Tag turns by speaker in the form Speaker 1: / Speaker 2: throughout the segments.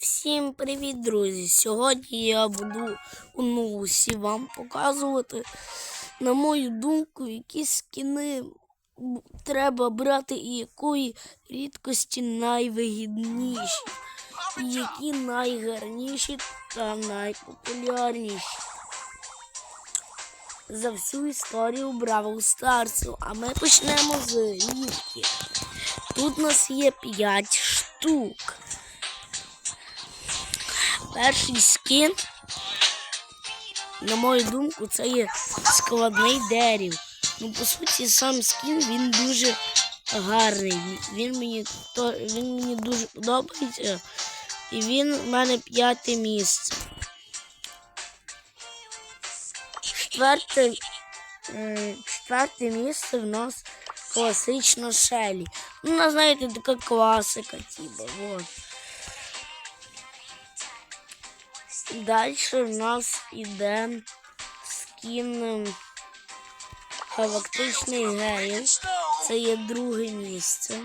Speaker 1: Всім привіт, друзі! Сьогодні я буду у носі вам показувати, на мою думку, які скіни б- треба брати і якої рідкості найвигідніші, і які найгарніші та найпопулярніші за всю історію Бравл Старсу. А ми почнемо з рідки. Тут у нас є 5 штук. Перший скін, на мою думку, це є складний дерев. Ну, по суті, сам скін він дуже гарний. Він мені, то, він мені дуже подобається. І він в мене п'яте місце. Четверте, четверте місце в нас класична Шелі. Ну, знаєте, така класика, типа, вот. Далі в нас іде скін галактичний геїв. Це є друге місце.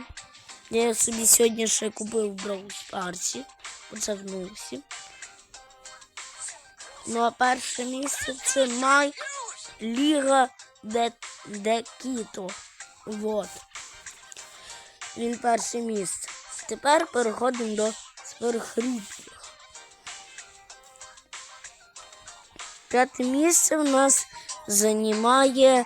Speaker 1: Я собі сьогодні ще купив Brawl Stars. В Ну а перше місце це Майк Ліга де, де Кіто. Вот. Він перше місце. Тепер переходимо до сверхрідких. П'яте місце в нас займає.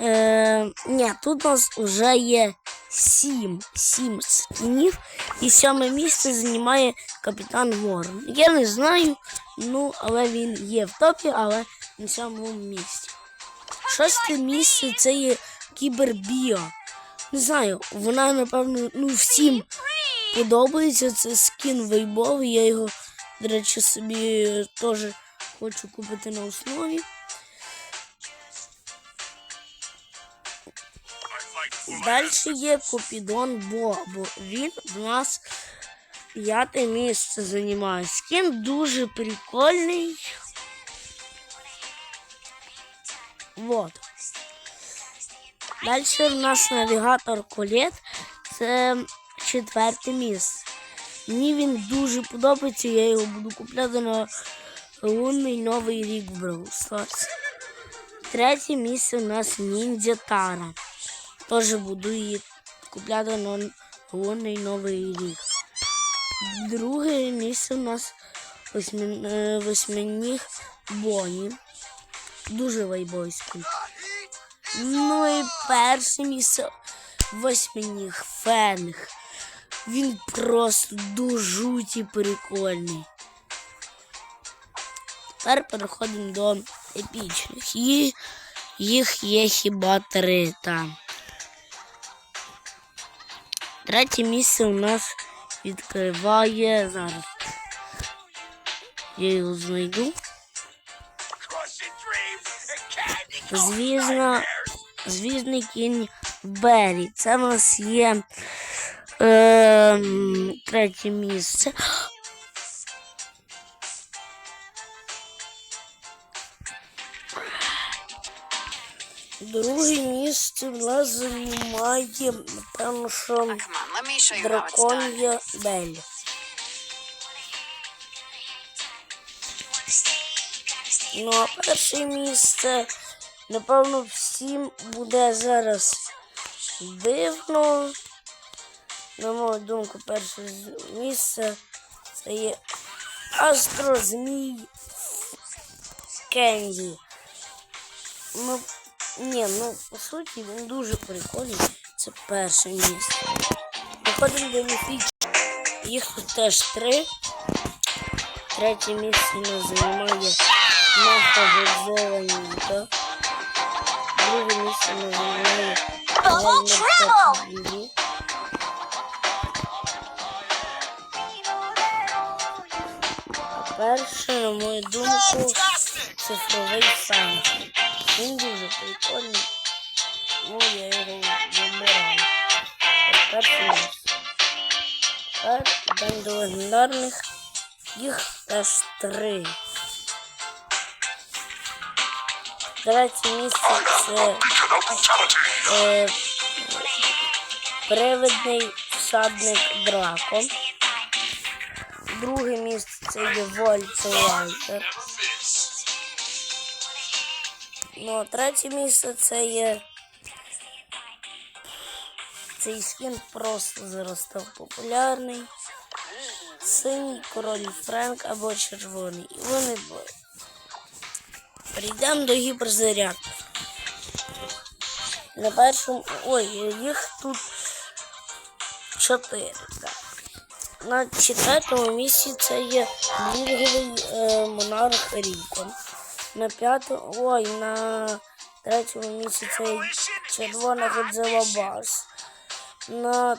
Speaker 1: Е, ні, тут у нас вже є сім, сім скінів. І сьоме місце займає капітан Ворон. Я не знаю, ну, але він є в топі, але на сьомому місці. Шосте місце це є кібербіо. Не знаю, вона, напевно, ну, всім подобається. Це скін вейбовий. Я його, до речі, собі теж хочу купити на основі. Далі є Купідон Бобо. Він в нас п'яте місце займає. Скін дуже прикольний. Вот. Далі в нас навігатор Колет. Це четверте місце. Мені він дуже подобається, я його буду купляти на лунний новий рік в Brawl Stars. Третє місце у нас Ніндзя Тара. Теж буду її купляти на лунний новий рік. Друге місце у нас е, восьминіг Боні. Дуже вайбойський. Ну і перше місце восьминіг Фенг. Він просто дуже прикольний. Тепер переходимо до епічних. І їх є хіба три там. Третє місце у нас відкриває зараз. Я його знайду. Звісно, звізний кінь Беррі. Це у нас є е, третє місце.
Speaker 2: Let me show you how it's done.
Speaker 1: дракон'я Беллі. Ну, а перше місце, напевно, всім буде зараз дивно. На мою думку, перше місце це є Астрозмій Кенді. Ну, ні, ну, по суті, він дуже прикольний. Це перше місце. Виходимо до міфічних. Їх тут теж три. Третє місце нас займає Махагозованіка. Друге місце нас займає Гельмерсет Перше, на мою думку, цифровий сам. Він дуже прикольний. Ну, я його вибираю. Перший місце. Тепер йдемо до легендарних. Їх теж три. Третє місце це е, привидний всадник Драко. друге місце це є Вольт. Ну, а третє місце це є. Цей скін просто зараз став популярний. Синій король Френк або червоний. І вони двоє. Перейдемо до гіперзарядки. На першому. Ой, їх тут чотири. Так. На четвертому місці це є блінговий е, монарх Рікон. На п'ятому. Ой, на третьому місці це є червона Годзilla Бас. На,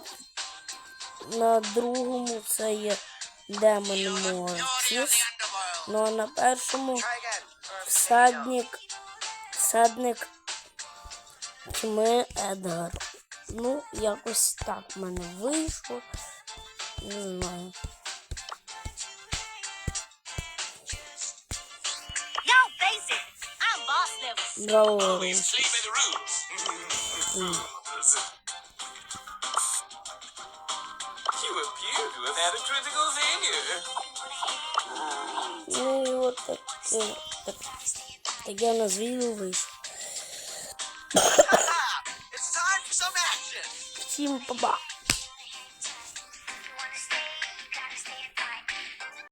Speaker 1: на другому це є Демон Мортіс. Ну а на першому всадник, всадник тьми Едгар. Ну, якось так в мене вийшло. Не знаю.
Speaker 2: boss level.
Speaker 1: Браво.
Speaker 3: Sleep in the room. You appear to have had a critical failure.
Speaker 1: Ну і от таке, так, таке у нас відео вийшло.
Speaker 3: It's time